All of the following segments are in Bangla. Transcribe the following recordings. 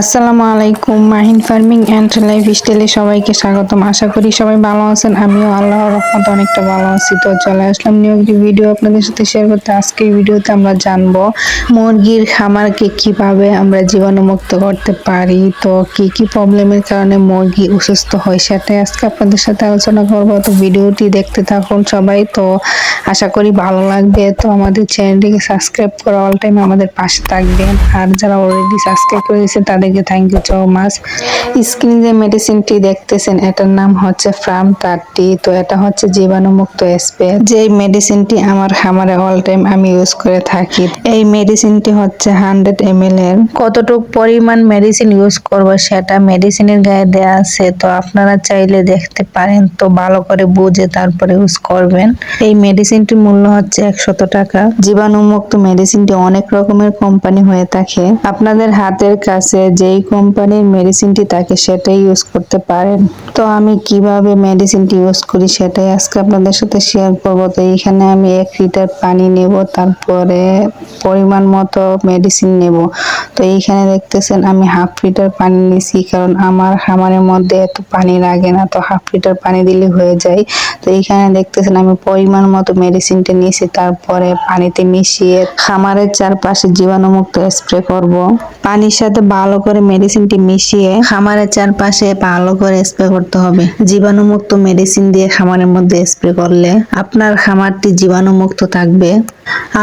আসসালামু আলাইকুম, মাহিন ফার্মিং অ্যান্ড লাইফ স্টাইলে সবাইকে স্বাগতম। আশা করি সবাই ভালো আছেন। আমিও আল্লাহর রহমত অনেকটা ভালো আছি। তো চলে আসলাম নিউ একটি ভিডিও আপনাদের সাথে শেয়ার করতে। আজকে ভিডিওতে আমরা জানব মুরগির খামারকে কীভাবে আমরা জীবাণুমুক্ত করতে পারি, তো কি কি প্রবলেমের কারণে মুরগি অসুস্থ হয় সেটাই আজকে আপনাদের সাথে আলোচনা করব। তো ভিডিওটি দেখতে থাকুন সবাই। তো আশা করি ভালো লাগবে। তো আমাদের চ্যানেলটিকে সাবস্ক্রাইব করা অল টাইম আমাদের পাশে থাকবেন। আর যারা অলরেডি সাবস্ক্রাইব করেছে তাদেরকে থ্যাংক ইউ সো মাচ স্ক্রিনে যে মেডিসিনটি দেখতেছেন, এটার নাম হচ্ছে ফ্রাম থার্টি তো এটা হচ্ছে জীবাণুমুক্ত স্প্রে যে মেডিসিনটি আমার খামারে অল টাইম আমি ইউজ করে থাকি, এই মেডিসিনটি হচ্ছে হান্ড্রেড এম এর। কতটুকু পরিমাণ মেডিসিন ইউজ করব সেটা মেডিসিনের গায়ে দেওয়া আছে, তো আপনারা চাইলে দেখতে পারেন, তো ভালো করে বুঝে তারপরে ইউজ করবেন। এই মেডিসিনটির মূল্য হচ্ছে একশত টাকা। জীবাণুমুক্ত মেডিসিনটি অনেক রকমের কোম্পানি হয়ে থাকে। আপনাদের হাতের কাছে যেই কোম্পানির মেডিসিনটি থাকে সেটাই ইউজ করতে পারেন। তো আমি কীভাবে মেডিসিনটি ইউজ করি সেটাই আজকে আপনাদের সাথে শেয়ার করব। তো এইখানে আমি এক লিটার পানি নেব, তারপরে পরিমাণ মতো মেডিসিন নেব। তো এইখানে দেখতেছেন আমি হাফ লিটার পানি নিছি কারণ আমার খামারের মধ্যে এত পানি লাগে না, তো হাফ লিটার পানি দিলে হয়ে যায়। তো এইখানে দেখতেছেন আমি পরিমাণ মতো মেডিসিনটা নিয়েছি, তারপরে পানিতে মিশিয়ে খামারের চারপাশে জীবাণুমুক্ত স্প্রে করব। পানির সাথে ভালো করে মেডিসিনটি মিশিয়ে খামারের চারপাশে ভালো করে স্প্রে করতে হবে। জীবাণুমুক্ত মেডিসিন দিয়ে খামারের মধ্যে স্প্রে করলে আপনার খামারটি জীবাণুমুক্ত থাকবে।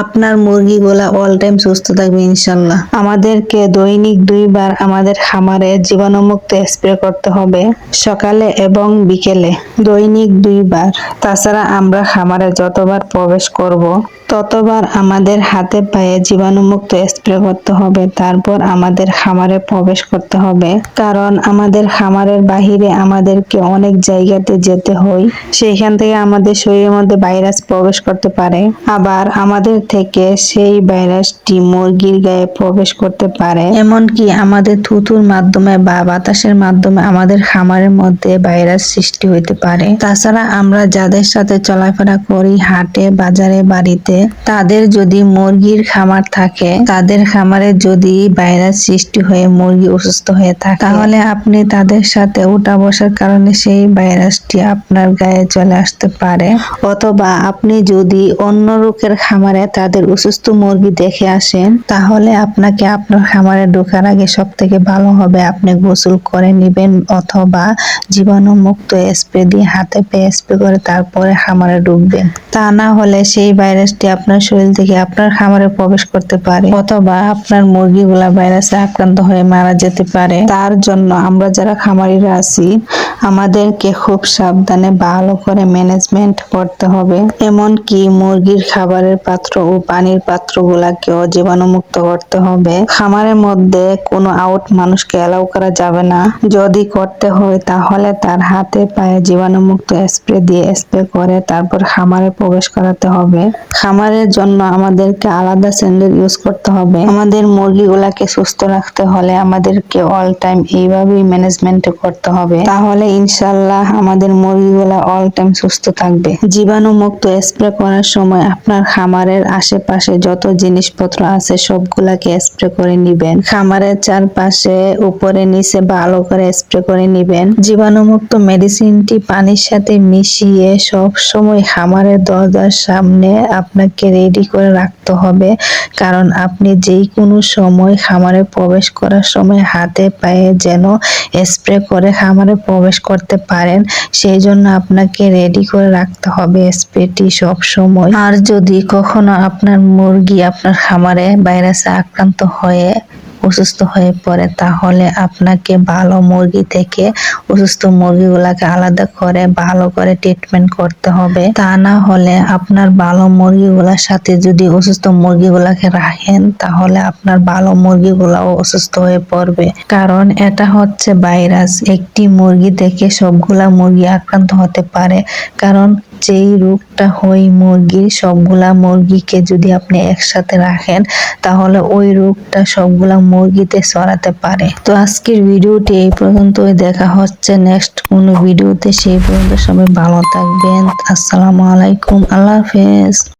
আপনার মুরগিগুলা অল টাইম সুস্থ থাকবে ইনশাল্লাহ আমাদেরকে দৈনিক দুইবার আমাদের খামারে জীবাণুমুক্ত স্প্রে করতে হবে, সকালে এবং বিকেলে। দৈনিক দুইবার। তাছাড়া আমরা খামারে যতবার প্রবেশ করব, ততবার আমাদের হাতে পায়ে জীবাণুমুক্ত স্প্রে করতে হবে। তারপর আমাদের খামারে প্রবেশ করতে হবে। কারণ আমাদের খামারের বাহিরে আমাদেরকে অনেক জায়গাতে যেতে হয়। সেইখান থেকে আমাদের শরীরের মধ্যে ভাইরাস প্রবেশ করতে পারে। আবার আমাদের থেকে সেই ভাইরাসটি মুরগির গায়ে প্রবেশ করতে পারে। এমনকি আমাদের থুতুর মাধ্যমে বা বাতাসের মাধ্যমে আমাদের খামারের মধ্যে ভাইরাস সৃষ্টি হইতে পারে। তাছাড়া আমরা যাদের সাথে চলাফেরা করি, হাটে, বাজারে, বাড়িতে, তাদের যদি মুরগির খামার থাকে, তাদের খামারে যদি ভাইরাস সৃষ্টি হয়ে মুরগি অসুস্থ হয়ে থাকে। তাহলে আপনি তাদের সাথে উঠা বসার কারণে সেই ভাইরাসটি আপনার গায়ে চলে আসতে পারে। অথবা আপনি যদি অন্য লোকের খামারে তাদের অসুস্থ মুরগি দেখে আসেন, তাহলে আপনাকে আপনার খামারে ঢোকার আগে সব থেকে ভালো হবে আপনি গোসল করে নেবেন অথবা জীবাণুমুক্ত স্প্রে দিয়ে হাতে পেয়ে স্প্রে করে তারপরে খামারে ঢুকবেন। তা না হলে সেই ভাইরাসটি আপনার শরীর থেকে আপনার খামারে প্রবেশ করতে পারে। অথবা আপনার মুরগিগুলা ভাইরাসে আক্রান্ত হয়ে মারা যেতে পারে। তার জন্য আমরা যারা খামারিরা আছি আমাদেরকে খুব সাবধানে ভালো করে ম্যানেজমেন্ট করতে হবে। এমনকি মুরগির খাবারের পাত্র ও পানির পাত্রগুলাকেও জীবাণুমুক্ত করতে হবে। খামারের মধ্যে কোনো আউট মানুষকে অ্যালাউ করা যাবে না। যদি করতে হয় তাহলে তার হাতে পায়ে জীবাণুমুক্ত স্প্রে দিয়ে স্প্রে করে তারপর খামারে প্রবেশ করাতে হবে। খামারের জন্য আমাদেরকে আলাদা স্যান্ডেল ইউজ করতে হবে। আমাদের মুরগিগুলাকে সুস্থ রাখতে হলে আমাদেরকে অল টাইম এইভাবেই ম্যানেজমেন্ট করতে হবে। তাহলে ইনশাল্লাহ আমাদের মুরগিগুলা অল টাইম সুস্থ থাকবে। জীবাণুমুক্ত স্প্রে করার সময় আপনার খামারের আশেপাশে যত জিনিসপত্র আছে সবগুলাকে স্প্রে করে নিবেন। খামারের চারপাশে উপরে, নিচে ভালো করে স্প্রে করে নিবেন। জীবাণুমুক্ত মেডিসিনটি পানির সাথে মিশিয়ে সব সময় খামারের দরজার সামনে আপনাকে রেডি করে রাখতে হবে। কারণ আপনি যেই কোনো সময় খামারে প্রবেশ করার সময় হাতে পায়ে যেন স্প্রে করে খামারে প্রবেশ করতে পারেন, সেই জন্য আপনাকে রেডি করে রাখতে হবে স্প্রেটি সব সময় আর যদি কখনো আপনার মুরগি আপনার খামারে ভাইরাসে আক্রান্ত হয়ে অসুস্থ হয়ে পড়ে, তাহলে আপনাকে ভালো মুরগি থেকে অসুস্থ মুরগিগুলাকে আলাদা করে ভালো করে ট্রিটমেন্ট করতে হবে। তা না হলে আপনার ভালো মুরগিগুলার সাথে যদি অসুস্থ মুরগিগুলাকে রাখেন, তাহলে আপনার ভালো মুরগিগুলাও অসুস্থ হয়ে পড়বে। কারণ এটা হচ্ছে ভাইরাস। একটি মুরগি থেকে সবগুলা মুরগি আক্রান্ত হতে পারে। কারণ যেই রোগটা হয় মুরগির সবগুলা মুরগিকে যদি আপনি একসাথে রাখেন, তাহলে ওই রোগটা সবগুলা মুরগিতে ছড়াতে পারে। তো আজকের ভিডিওটি এই পর্যন্তই। দেখা হচ্ছে নেক্সট কোনো ভিডিওতে। সেই পর্যন্ত সবাই ভালো থাকবেন। আসসালামু আলাইকুম। আল্লাহ হাফেজ।